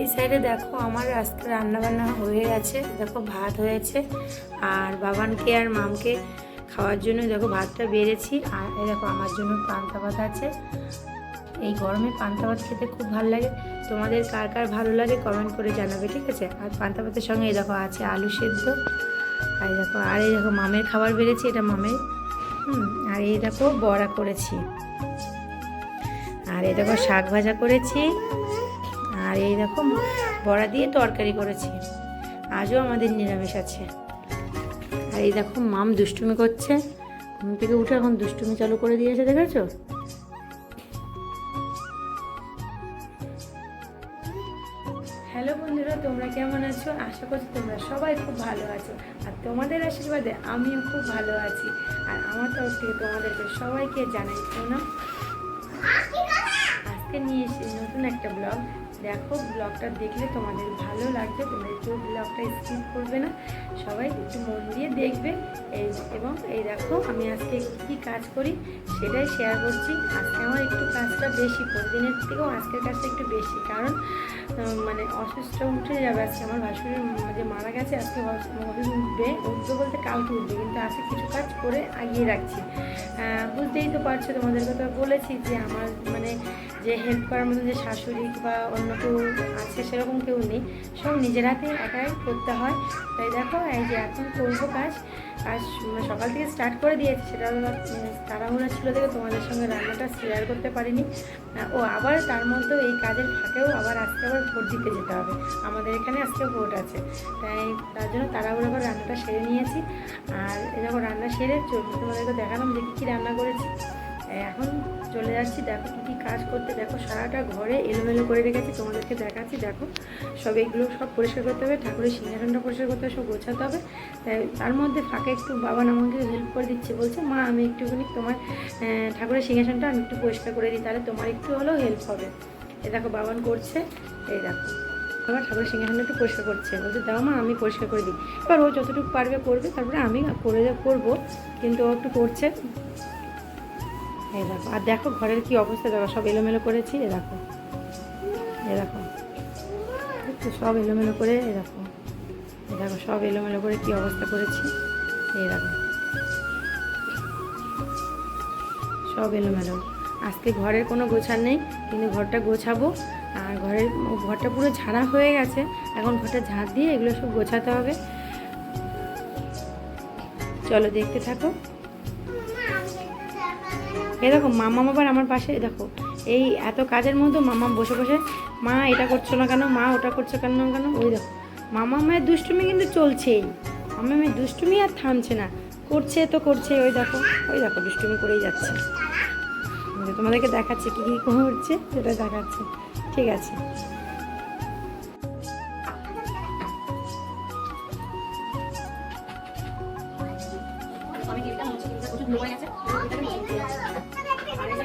এই সাইডে দেখো আমার আজকে রান্নাবান্না হয়ে গেছে। দেখো ভাত হয়েছে। আর বাবানকে আর মামকে খাওয়ার জন্য দেখো ভাতটা বেড়েছি। আর এই দেখো আমার জন্য পান্তা ভাত আছে। এই গরমে পান্তা ভাত খেতে খুব ভালো লাগে। তোমাদের কার কার ভালো লাগে কমেন্ট করে জানাবে, ঠিক আছে? আর পান্তা ভাতের সঙ্গে এই দেখো আছে আলু সেদ্ধ। আর দেখো, আর এই দেখো মামের খাবার বেড়েছি, এটা মামের। হুম, আর এই দেখো বড়া করেছি। আর এই দেখো শাক ভাজা করেছি। আর এই বড়া দিয়ে তরকারি করেছি। আজও আমাদের নিরামিষ আছে। আর এই দেখো মাম দুষ্টুমি করছে। ঘুম থেকে উঠে এখন দুষ্টুমি চালু করে দিয়েছে, দেখেছ? হ্যালো বন্ধুরা, তোমরা কেমন আছো? আশা করছি তোমরা সবাই খুব ভালো আছো। আর তোমাদের আশীর্বাদে আমিও খুব ভালো আছি। আর আমার তরফ থেকে তোমাদেরকে সবাইকে জানাই প্রণাম। আজকে নিয়ে এসে নতুন একটা ব্লগ। দেখো ব্লগটা দেখলে তোমাদের ভালো লাগবে, তোমরা কেউ ব্লগটা স্কিপ করবে না। সবাই একটু মন দিয়ে দেখবে। এই এবং এই দেখো, আমি আজকে কী কাজ করি সেটাই শেয়ার করছি। আজকে আমার একটু কাজটা বেশি, প্রতিদিনের থেকেও আজকের কাজটা একটু বেশি। কারণ মানে অসুস্থ উঠে যাবে আজকে, আমার ভাসুরের যে মারা গেছে, আজকে অফিস উঠবে উঠবে বলতে কালকে উঠবে, কিন্তু আজকে কিছু কাজ করে আগিয়ে রাখছি। বুঝতেই তো পারছ তোমাদের কথা বলেছি যে আমার মানে যে হেল্প করার মতো যে শাশুড়ি বা অন্য কেউ আছে সেরকম কেউ নেই। সব নিজের হাতে একাই করতে হয়। তাই দেখো, এই যে এখন করব কাজ। কাজ মানে সকাল থেকে স্টার্ট করে দিয়েছি। সেটা তাড়াহুড়া ছিল দেখে তোমাদের সঙ্গে রান্নাটা শেয়ার করতে পারিনি। ও আবার তার মধ্যেও এই কাজের ফাঁকেও আবার আজকে আবার ভোট দিতে যেতে হবে। আমাদের এখানে আজকে ভোট আছে। তাই তার জন্য তাড়াহুড়ো করে রান্নাটা সেরে নিয়েছি। আর যখন রান্না সেরে চলবে তোমাদেরকে দেখালাম যে কী রান্না করেছি। এখন চলে যাচ্ছি দেখো কী কী কাজ করতে, দেখো সারাটা ঘরে এলোমেলো করে রেখেছি, তোমাদেরকে দেখাচ্ছি। দেখো, সব এগুলো সব পরিষ্কার করতে হবে, ঠাকুরের সিংহাসনটা পরিষ্কার করতে হবে, সব গোছাতে হবে। তাই তার মধ্যে ফাঁকে একটু বাবা আমাকে হেল্প করে দিচ্ছে, বলছে, মা, আমি একটুখানি তোমার ঠাকুরের সিংহাসনটা আমি একটু পরিষ্কার করে দিই, তাহলে তোমার একটু হলেও হেল্প হবে। এ দেখো, বাবান করছে, এই দেখো। আবার ঠাকুরের সিংহাসনটা একটু পরিষ্কার করছে, বলছে, দাও মা, আমি পরিষ্কার করে দিই। এবার ও যতটুকু পারবে করবে, তারপরে আমি করে, করব, কিন্তু ও একটু করছে। এই দেখো, আর দেখো ঘরের কি অবস্থা, দেখো, সব এলোমেলো করেছি এ দেখো। এ দেখো সব এলোমেলো করে এ দেখো। এ দেখো, সব এলোমেলো করে কি অবস্থা করেছি এই দেখো। সব এলোমেলো। আজকে ঘরের কোনো গোছার নেই, কিন্তু ঘরটা গোছাবো। আর ঘরের ঘরটা পুরো ঝাড়া হয়ে গেছে, এখন ঘরটা ঝাড় দিয়ে এগুলো সব গোছাতে হবে। চলো দেখতে থাকো। এই দেখো মামা আবার আমার পাশে দেখো এই এত কাজের মধ্যে মামা বসে বসে মা এটা করছ না কেন মা ওটা করছ কেন না কেন ওই দেখো মামা মায়ের দুষ্টুমি কিন্তু চলছেই মামা মেয়ের দুষ্টুমি আর থামছে না করছে তো করছে ওই দেখো ওই দেখো দুষ্টুমি করেই যাচ্ছে তোমাদেরকে দেখাচ্ছে কী কী করছে সেটা দেখাচ্ছে ঠিক আছে আমি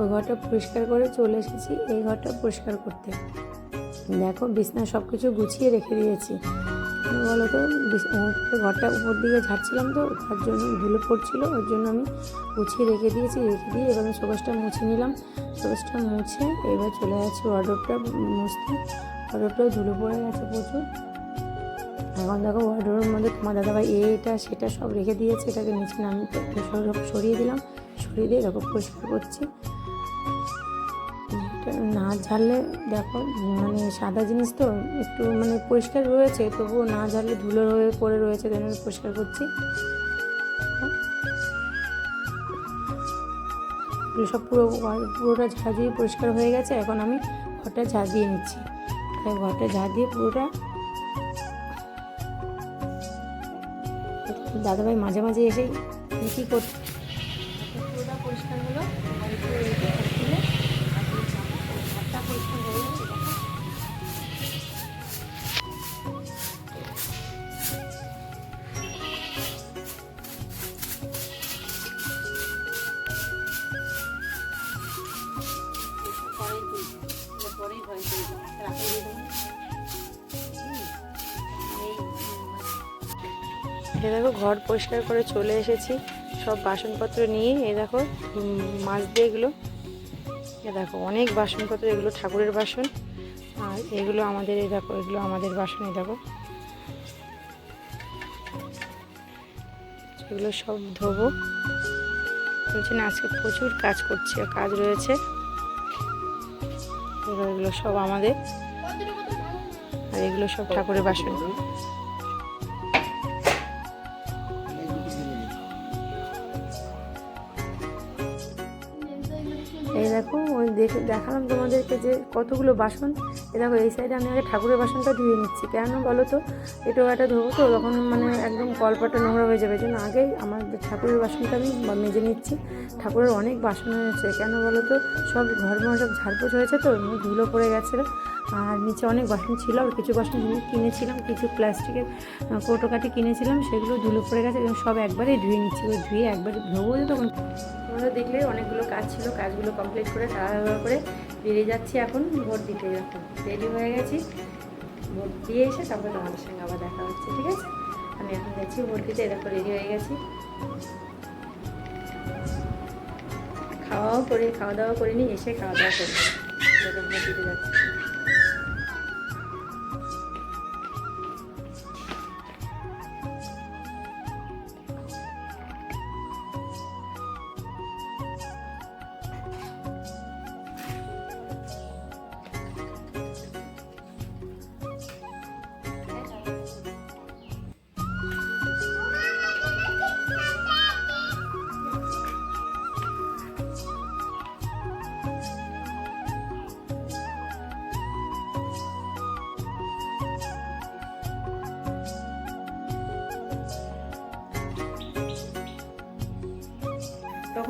ওই ঘরটা পরিষ্কার করে চলে এসেছি এই ঘরটা পরিষ্কার করতে। দেখো বিছনা সব কিছু গুছিয়ে রেখে দিয়েছি। বলো তো? ঘরটা উপর দিকে ঝাড়ছিলাম তো, তার জন্য ধুলো পড়ছিল, ওর জন্য আমি গুছিয়ে রেখে দিয়েছি, রেখে দিয়ে এবার আমি শোকেসটা মুছে নিলাম। শোকেসটা মুছে এবার চলে যাচ্ছি ওয়ার্ডরোবটা মুছতে। ওয়ার্ডরোবটাও ধুলো পড়ে গেছে প্রচুর। এখন দেখো ওয়ার্ডরোবের মধ্যে তোমার দাদাভাই এটা সেটা সব রেখে দিয়েছে, এটাকে নিচে নামিয়ে সরিয়ে দিলাম। সরিয়ে দিয়ে দেখো পরিষ্কার করছি। না ঝাড়লে দেখো মানে সাদা জিনিস তো একটু মানে পরিষ্কার রয়েছে, তবুও না ঝাড়লে ধুলো হয়ে পড়ে রয়েছে, তাই পরিষ্কার করছি। সব পুরো পুরোটা ঝাড় দিয়ে পরিষ্কার হয়ে গেছে, এখন আমি ঘরটা ঝাড় দিয়ে নিচ্ছি। তাই ঘরটা ঝাড় দিয়ে পুরোটা দাদাভাই মাঝে মাঝে এসেই কী করছে? পুরোটা পরিষ্কার হলো। এ দেখো, ঘর পরিষ্কার করে চলে এসেছি। সব বাসনপত্র নিয়ে, এই দেখো মাছ দিয়ে এগুলো। এ দেখো অনেক বাসনপত্র, এগুলো ঠাকুরের বাসন। আর এগুলো আমাদের, এই দেখো, এগুলো আমাদের বাসন, এই দেখো। এগুলো সব ধোবো। বলছি না, আজকে প্রচুর কাজ করছে, কাজ রয়েছে। এগুলো সব আমাদের। আর এগুলো সব ঠাকুরের বাসন। দেখালাম তোমাদেরকে যে কতগুলো বাসন। এ দেখো, এই সাইডে আমি আগে ঠাকুরের বাসনটা ধুয়ে নিচ্ছি। কেন বলো তো? এটা একটা ধোবো তো, তখন মানে একদম কলপাটা নোংরা হয়ে যাবে। জন্য আগেই আমার ঠাকুরের বাসনটা আমি মেজে নিচ্ছি। ঠাকুরের অনেক বাসন হয়েছে কেন বলো তো? সব ঘর সব ঝাড়পোছ হয়েছে তো, ধুলো পড়ে গেছিল আর নিচে অনেক বাসন ছিল, আর কিছু বাসন কিনেছিলাম, কিছু প্লাস্টিকের কৌটোকাটি কিনেছিলাম, সেগুলো ধুলো পড়ে গেছে, এবং সব একবারে ধুয়ে নিচ্ছি, ওই ধুয়ে একবারে ধোবো তখন। তোমরা দেখলে অনেকগুলো কাজ ছিল, কাজগুলো কমপ্লিট করে তাড়াহুড়ো করে বেরিয়ে যাচ্ছি এখন ভোট দিতে এখন রেডি হয়ে গেছি, ভোট দিয়ে এসে তারপরে তোমাদের সঙ্গে আবার দেখা হচ্ছে, ঠিক আছে? আমি এখন যাচ্ছি ভোট দিতে, এরকম রেডি হয়ে গেছি। খাওয়াও করে, খাওয়া দাওয়া করিনি এসে খাওয়া দাওয়া করি ভোট দিতে যাচ্ছি।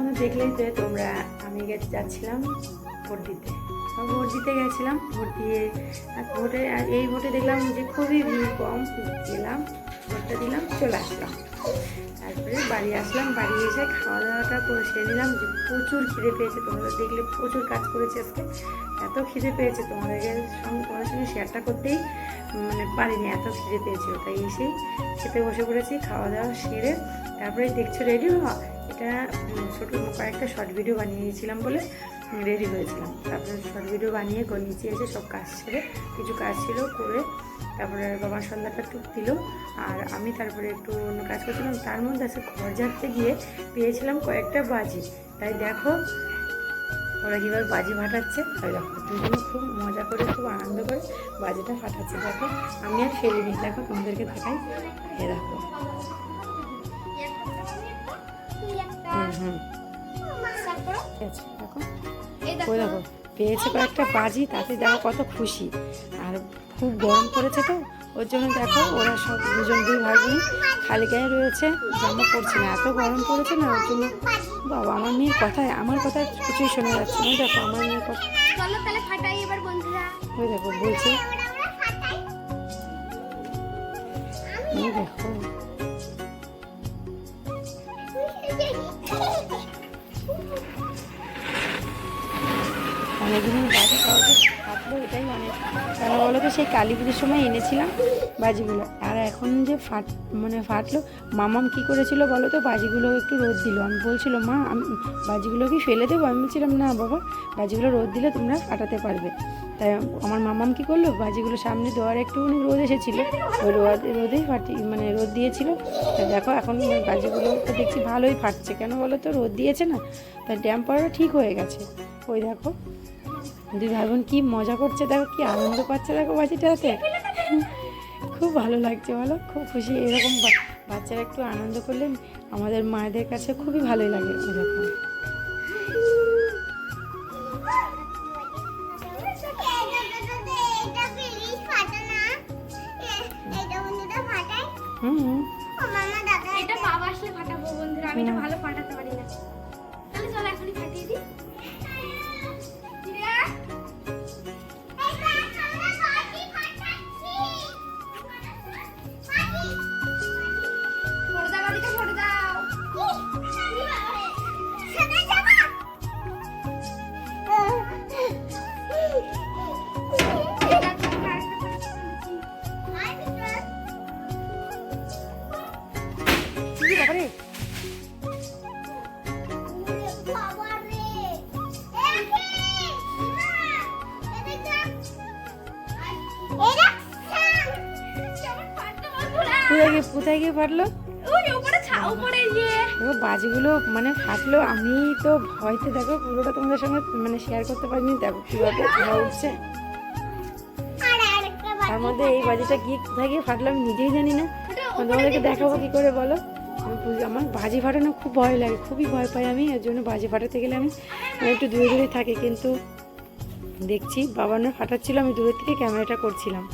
তখন তো দেখলেই তো তোমরা আমি যাচ্ছিলাম ভোট দিতে। ভোট দিতে গেছিলাম, ভোট দিয়ে আর ভোটে আর এই ভোটে দেখলাম যে খুবই ভিড় কম, গেলাম, ভোটটা দিলাম, চলে আসলাম। তারপরে বাড়ি আসলাম, বাড়ি এসে খাওয়া দাওয়াটা করে সেরে নিলাম যে প্রচুর খিদে পেয়েছে, তোমরা দেখলে প্রচুর কাজ করেছে আজকে। এত খিদে পেয়েছে, তোমাদেরকে সঙ্গে তোমাদের সঙ্গে শেয়ারটা করতেই মানে পারিনি, এত খিদে পেয়েছিল তাই এসেই খেতে বসে পড়েছি খাওয়া দাওয়া সেরে তারপরে দেখছ রেডি হওয়া? উম, ছোটো কয়েকটা শর্ট ভিডিও বানিয়েছিলাম বলে রেডি হয়েছিলাম। তারপরে শর্ট ভিডিও বানিয়ে নিচে এসে সব কাজ সেরে কিছু কাজ ছিল করে তারপরে বাবা সন্ধ্যাটা টুক দিল। আর আমি তারপরে একটু অন্য কাজ করছিলাম। তার মধ্যে আছে ঘর ঝাড়তে গিয়ে পেয়েছিলাম কয়েকটা বাজি। তাই দেখো ওরা কীভাবে বাজি ফাটাচ্ছে। ওই দেখো দুজনে খুব মজা করে খুব আনন্দ করে বাজিটা ফাটাচ্ছে। দেখো আমি আর ফেলিনি। দেখো তোমাদেরকে দেখাই। এ দেখো। হুম। দেখো। ওই দেখো পেয়েছে কয়েকটা বাজি তাতে দেখো কত খুশি। আর খুব গরম পড়েছে তো ওর জন্য দেখো ওরা সব দুজন দুই ভাই বোন খালি গায়ে রয়েছে জামা পড়ছে না। এত গরম পড়েছে না ওর জন্য বাবা আমার মেয়ের কথায় আমার কথা কিছুই শোনা যাচ্ছে না। দেখো আমার মেয়ের কথা ওই দেখো বলছে দেখো। অনেকদিনের বাজি কাউকে ফাটলো এটাই অনেক কেন বলো তো, সেই কালী পুজোর সময় এনেছিলাম বাজিগুলো। আর এখন যে ফাট মানে ফাটলো, মামাম কি করেছিল বলো তো, বাজিগুলো একটু রোদ দিল। আমি বলছিল, মা, আমি বাজিগুলো কি ফেলে দেবো? আমি বলছিলাম, না বাবা, বাজিগুলো রোদ দিলে তোমরা ফাটাতে পারবে। তাই আমার মামাম কি করল, বাজিগুলো সামনে দেওয়ার একটুখানি রোদ এসেছিল। ওই রোদ, রোদেই ফাটি মানে রোদ দিয়েছিল। তা দেখো, এখন বাজিগুলো তো দেখছি ভালোই ফাটছে। কেন বলো তো, রোদ দিয়েছে না? তাই ড্যাম পড়াটা ঠিক হয়ে গেছে। ওই দেখো। দুই ভাই বোন কী মজা করছে দেখো কি আনন্দ পাচ্ছে দেখো বাজিটাতে। খুব ভালো লাগছে বলো খুব খুশি। এরকম বাচ্চারা একটু আনন্দ করলে আমাদের মায়েদের কাছে খুবই ভালোই লাগে। ফাটাই হুম হুম। ও মামা দাদা এটা বাবা আসলে ফাটাবো বন্ধুরা আমি এটা ভালো ফাটাতে পারি না। তাহলে চলো এখনই ফাটিয়ে দিই। বাবারে। কোথায় গিয়ে কোথায় গিয়ে ফাটলো? বাজিগুলো মানে ফাটলো। আমি তো ভয়তে দেখো পুরোটা তোমাদের সঙ্গে মানে শেয়ার করতে পারিনি। দেখো কীভাবে ধোঁয়া উঠছে। তার মধ্যে এই বাজিটা গিয়ে কোথায় গিয়ে ফাটলো আমি নিজেই জানি না। তোমাদেরকে দেখাবো কি করে বলো? আমার বাজি ফাটানো খুব ভয় লাগে, খুবই ভয় পাই আমি, এর জন্য বাজি ফাটাতে গেলে আমি একটু দূরে দূরে থাকি, কিন্তু দেখছি বাবা না ফাটাচ্ছিল, আমি দূরের থেকে ক্যামেরাটা করছিলাম।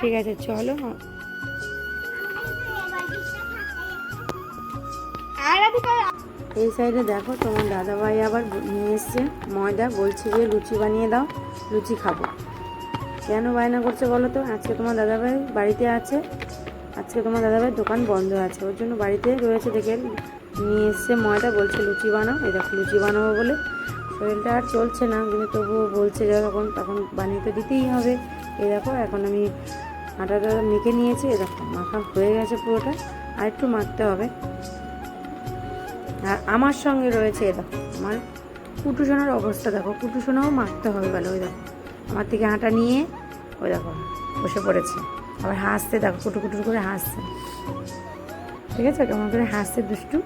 ঠিক আছে, চলো এই সাইডে দেখো, তোমার দাদাভাই আবার নিয়ে এসছে ময়দা, বলছে যে লুচি বানিয়ে দাও, লুচি খাব। কেন বায়না করছে বলো তো? আজকে তোমার দাদাভাই বাড়িতে আছে। আজকে তোমার দাদাভাইয়ের দোকান বন্ধ আছে। ওর জন্য বাড়িতে রয়েছে। দেখে নিয়ে এসছে ময়দা, বলছে লুচি বানাও। এই দেখো, লুচি বানাবো বলে শরীরটা আর চলছে না। কিন্তু তবুও বলছে যখন তখন বানিয়ে তো দিতেই হবে। এই দেখো, এখন আমি আটাটা মেখে নিয়েছি। এই দেখো, মাখা হয়ে গেছে পুরোটা। আর একটু মাখতে হবে। আর আমার সঙ্গে রয়েছে এ দেখো, আমার কুটুসোনার অবস্থা। দেখো, কুটুসোনাও মারতে হবে বলে, ওই দেখো। আমার থেকে হাঁটা নিয়ে ওই দেখো, বসে পড়েছে। আবার হাসতে দেখো কুটু কুটু করে হাসছে। ঠিক আছে? কেমন করে হাসছে দুষ্টু?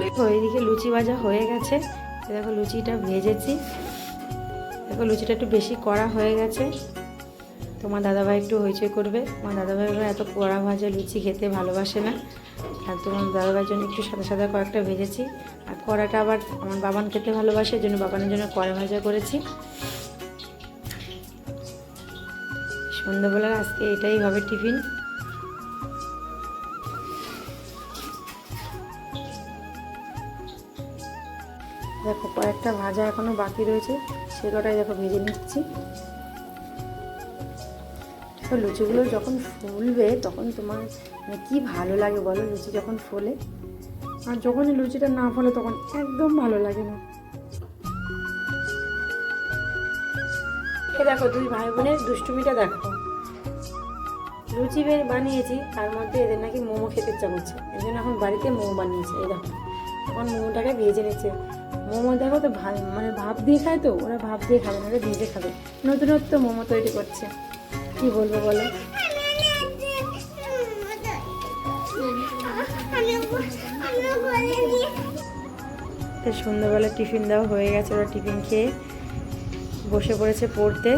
দেখো, এইদিকে লুচি ভাজা হয়ে গেছে। দেখো, লুচিটা ভেজেছি। দেখো, লুচিটা একটু বেশি কড়া হয়ে গেছে। তোমার দাদাভাই একটু হইচই করবে। তোমার দাদাভাই এত কড়া ভাজা লুচি খেতে ভালোবাসে না। আর তোমার দাদাভাইয়ের জন্য একটু সাদা সাদা কয়েকটা ভেজেছি। আর কড়াটা আবার আমার বাবান খেতে ভালোবাসে জন্য বাবানের জন্য কড়া ভাজা করেছি। সন্ধ্যাবেলার আজকে এটাই হবে টিফিন। দেখো কয়েকটা ভাজা এখনও বাকি রয়েছে, সে দেখো ভেজে নিচ্ছি। তো লুচিগুলো যখন ফুলবে তখন তোমার মানে কি ভালো লাগে বলো, লুচি যখন ফোলে? আর যখনই লুচিটা না ফলে তখন একদম ভালো লাগে না। দেখো, দুই ভাই বোনের দুষ্টুমিটা দেখো। লুচি বের বানিয়েছি, তার মধ্যে এদের নাকি মোমো খেতে ইচ্ছা করছে। এই জন্য এখন বাড়িতে মোমো বানিয়েছে, এই দেখো। এখন মোমোটাকে ভেজে নিচ্ছে। মোমো দেখো তো ভাই মানে ভাপ দিয়ে খায় তো, ওরা ভাপ দিয়ে খাবে না ভেজে খাবে। নতুনত্ব মোমো তৈরি করছে। কি বলব বলো? সন্ধ্যাবেলা টিফিন দেওয়া হয়ে গেছে ওরা টিফিন খেয়ে বসে পড়েছে পড়তে।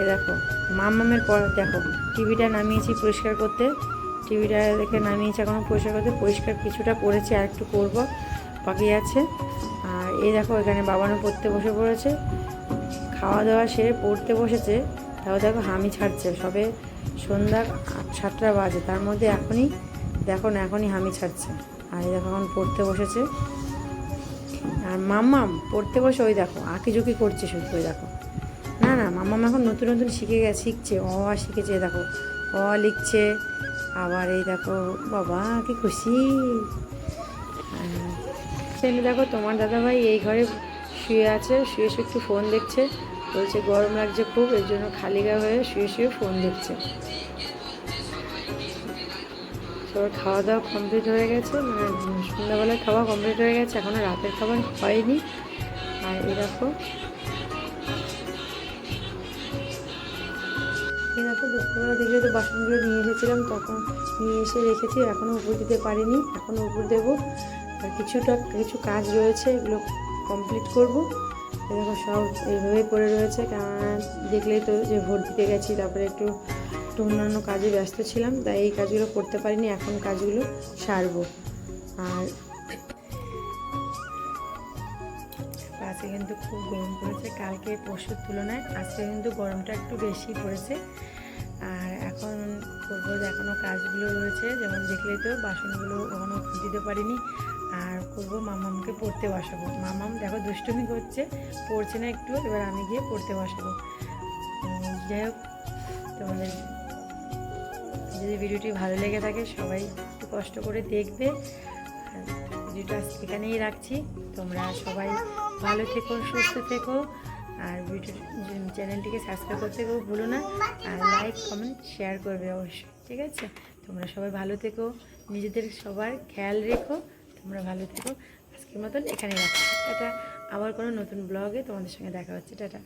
এ দেখো মামামের পর দেখো, টিভিটা নামিয়েছি পরিষ্কার করতে। টিভিটা দেখে নামিয়েছি এখনও পরিষ্কার করতে। পরিষ্কার কিছুটা পড়েছে, আর একটু করব, বাকি আছে। আর এই দেখো, এখানে বাবানও পড়তে বসে পড়েছে। খাওয়া দাওয়া সেরে পড়তে বসেছে। তাও দেখো হামি ছাড়ছে, সবে সন্ধ্যা সাতটা বাজে, তার মধ্যে এখনই দেখো না, এখনই হামি ছাড়ছে। আর দেখো এখন পড়তে বসেছে। আর মাম্মাম, পড়তে বসে, ওই দেখো, আঁকিঝুঁকি করছে শুধু, ওই দেখো। না না, মাম্মাম এখন নতুন নতুন শিখে গেছে, শিখছে, অ শিখেছে দেখো, অ লিখছে, আবার এই দেখো, বাবা, কি খুশি। সেখানে দেখো, তোমার দাদাভাই এই ঘরে শুয়ে আছে, শুয়ে শুয়ে একটু ফোন দেখছে। বলছে, গরম লাগছে খুব, এর জন্য খালি গা হয়ে শুয়ে শুয়ে ফোন দেখছে। সবার খাওয়া দাওয়া কমপ্লিট হয়ে গেছে মানে সন্ধ্যাবেলায় খাওয়া কমপ্লিট হয়ে গেছে এখনও রাতের খাবার হয়নি। আর এই দেখো। দুপুরবেলা দেখলে তো বাসনগুলো নিয়ে এসেছিলাম, তখন নিয়ে এসে রেখেছি এখনও উপর দিতে পারিনি এখনও উপর দেবো। আর কিছুটা, কিছু কাজ রয়েছে, এগুলো কমপ্লিট করব। দেখো সব এইভাবেই পড়ে রয়েছে কেননা দেখলেই তো যে ভোট দিতে গেছি, তারপরে একটু একটু অন্যান্য কাজে ব্যস্ত ছিলাম, তাই এই কাজগুলো করতে পারিনি, এখন কাজগুলো সারবো। আর আজকে কিন্তু খুব গরম পড়েছে, কালকে পরশুর তুলনায়, আজকে কিন্তু গরমটা একটু বেশি পড়েছে। আর এখন করব এখনও কাজগুলো রয়েছে, যেমন দেখলেই তো বাসনগুলো এখনও দিতে পারিনি আর করব মামামকে পড়তে বসাবো। মামাম দেখো দুষ্টুমি করছে, পড়ছে না একটু, এবার আমি গিয়ে পড়তে বসাবো। যাই হোক, তোমাদের যদি ভিডিওটি ভালো লেগে থাকে, সবাই একটু কষ্ট করে দেখবে। ভিডিওটা এখানেই রাখছি। তোমরা সবাই ভালো থেকো, সুস্থ থেকো, আর ভিডিও চ্যানেলটিকে সাবস্ক্রাইব করতে কেউ ভুলো না, আর লাইক কমেন্ট শেয়ার করবে অবশ্যই, ঠিক আছে? তোমরা সবাই ভালো থেকো, নিজেদের সবার খেয়াল রেখো। তোমরা ভালো থেকো। আজকের মতন এখানে রাখছি। টাটা। আবার কোনো নতুন ব্লগে তোমাদের সঙ্গে দেখা হচ্ছে। টাটা।